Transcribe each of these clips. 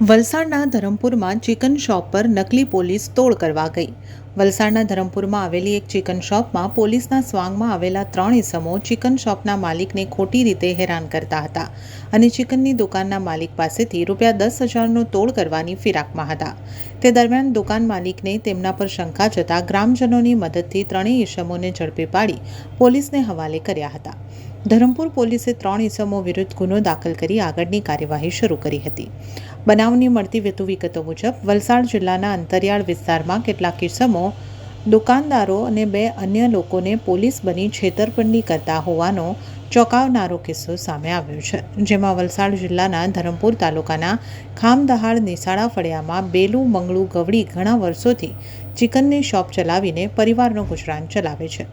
વલસાડના ધરમપુરમાં chicken shop પર નકલી પોલીસ તોડ કરવા ગઈ. વલસાડના ધરમપુરમાં આવેલી એક ચિકન શોપમાં પોલીસના સ્વાંગમાં આવેલા ત્રણ ઇસમો ચિકન શોપના માલિકને ખોટી રીતે હેરાન કરતા હતા અને ચિકનની દુકાનના માલિક પાસેથી રૂપિયા દસ હજારનો તોડ કરવાની ફિરાકમાં હતા. તે દરમિયાન દુકાન માલિકને તેમના પર શંકા જતા ગ્રામજનોની મદદથી ત્રણેય ઇસમોને ઝડપી પાડી પોલીસને હવાલે કર્યા હતા. ધરમપુર પોલીસે ત્રણ ઇસમો વિરુદ્ધ ગુનો દાખલ કરી આગળની કાર્યવાહી શરૂ કરી હતી. બનાવની મળતી વધુ વિગતો મુજબ, વલસાડ જિલ્લાના અંતરિયાળ વિસ્તારમાં કેટલાક ઇસમો દુકાનદારો અને બે અન્ય લોકોને પોલીસ બની છેતરપિંડી કરતા હોવાનો ચોંકાવનારો કિસ્સો સામે આવ્યો છે. જેમાં વલસાડ જિલ્લાના ધરમપુર તાલુકાના ખામદહાડ નિશાળા ફળિયામાં બેલુ મંગળુ ગવડી ઘણા વર્ષોથી ચિકનની શોપ ચલાવીને પરિવારનો ગુજરાન ચલાવે છે.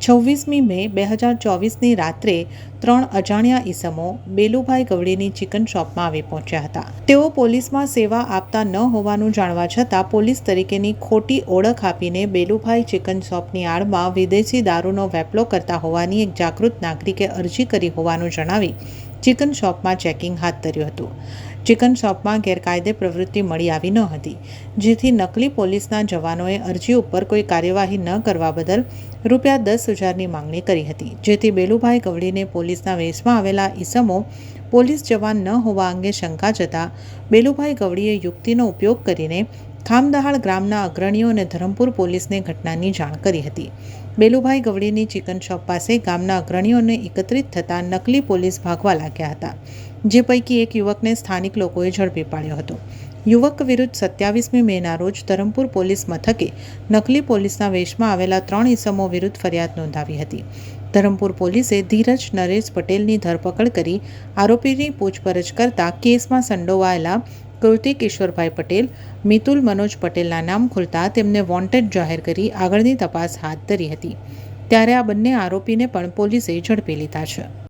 છવ્વીસમી મે, બે હજાર ચોવીસની રાત્રે ત્રણ અજાણ્યા ઈસમો બેલુભાઈ ગવડીની ચિકન શોપમાં આવી પહોંચ્યા હતા. તેઓ પોલીસમાં સેવા આપતા ન હોવાનું જાણવા છતાં પોલીસ તરીકેની ખોટી ઓળખ આપીને બેલુભાઈ ચિકન શોપની આડમાં વિદેશી દારૂનો વેપલો કરતા હોવાની એક જાગૃત નાગરિકે અરજી કરી હોવાનું જણાવી ચિકન શોપમાં ચેકિંગ હાથ ધર્યું હતું. ચિકન શોપમાં ગેરકાયદે પ્રવૃત્તિ મળી આવી ન હતી, જેથી નકલી પોલીસના જવાનોએ અરજી ઉપર કોઈ કાર્યવાહી ન કરવા બદલ રૂપિયા દસ હજારની માંગણી કરી હતી. જેથી બેલુભાઈ ગવડીને પોલીસના વેશમાં આવેલા ઈસમો પોલીસ જવાન ન હોવા અંગે શંકા જતાં બેલુભાઈ ગવડીએ યુક્તિનો ઉપયોગ કરીને ખામદહાળ ગ્રામના અગ્રણીઓ અને ધરમપુર પોલીસને ઘટનાની જાણ કરી હતી. બેલુભાઈ ગવડીની ચિકન શોપ પાસે ગામના અગ્રણીઓને એકત્રિત થતાં નકલી પોલીસ ભાગવા લાગ્યા હતા, જે પૈકી એક યુવકને સ્થાનિક લોકોએ ઝડપી પાડ્યો હતો. યુવક વિરુદ્ધ સત્યાવીસમી મેના રોજ ધરમપુર પોલીસ મથકે નકલી પોલીસના વેશમાં આવેલા ત્રણ ઇસમો વિરુદ્ધ ફરિયાદ નોંધાવી હતી. ધરમપુર પોલીસે ધીરજ, નરેશ પટેલની ધરપકડ કરી આરોપીની પૂછપરછ કરતા કેસમાં સંડોવાયેલા કૃતિક ઈશ્વરભાઈ પટેલ, મિતુલ મનોજ પટેલના નામ ખુલતા તેમને વોન્ટેડ જાહેર કરી આગળની તપાસ હાથ ધરી હતી. ત્યારે આ બંને આરોપીને પણ પોલીસે ઝડપી લીધા છે.